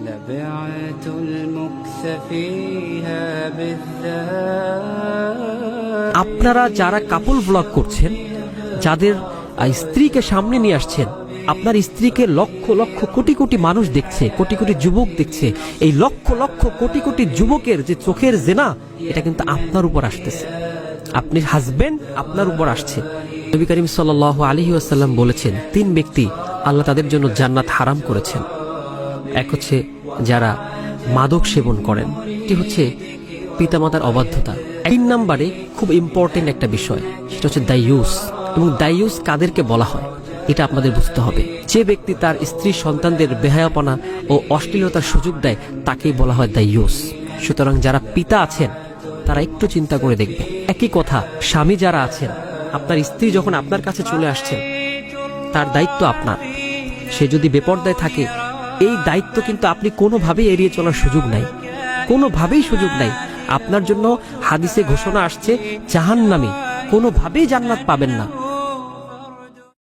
لبعت المكث فيها بالذات আপনারা যারা কাপল ব্লগ করছেন যাদের আহ, স্ত্রীকে সামনে নিয়ে আসছেন আপনার স্ত্রীকে লক্ষ লক্ষ কোটি কোটি মানুষ দেখছে কোটি কোটি যুবক দেখছে এই লক্ষ লক্ষ কোটি কোটি যুবকের যে চোখের জেনা এটা কিন্তু আপনার উপর আসতেছে আপনি হাজবেন্ড আপনার উপর আসছে নবী করিম সাল আলহি আসাল্লাম বলেছেন তিন ব্যক্তি আল্লাহ তাদের জন্য জান্নাত হারাম করেছেন এক হচ্ছে যারা মাদক সেবন করেন এটি হচ্ছে পিতামাতার অবাধ্যতা। তিন নাম্বারে খুব ইম্পর্টেন্ট একটা বিষয়, সেটা হচ্ছে দাইয়ুস এবং দাইয়ুস কাদেরকে বলা হয়? এটা আপনাদের বুঝতে হবে। যে ব্যক্তি তার স্ত্রী সন্তানদের বেহায়াপনা ও অশ্লীলতার সুযোগ দেয়, তাকেই বলা হয় দাইয়ুস সুতরাং যারা পিতা আছেন, তারা একটু চিন্তা করে দেখবে একই কথা, স্বামী যারা আছেন, আপনার স্ত্রী যখন আপনার কাছে চলে আসছেন তার দায়িত্ব আপনার। সে যদি বেপর্দায় থাকে এই দায়িত্ব কিন্তু আপনি কোনোভাবেই এড়িয়ে চলার সুযোগ নাই। কোনোভাবেই সুযোগ নাই। আপনার জন্য হাদিসে ঘোষণা আসছে জাহান নামে কোনোভাবেই জান্নাত পাবেন না।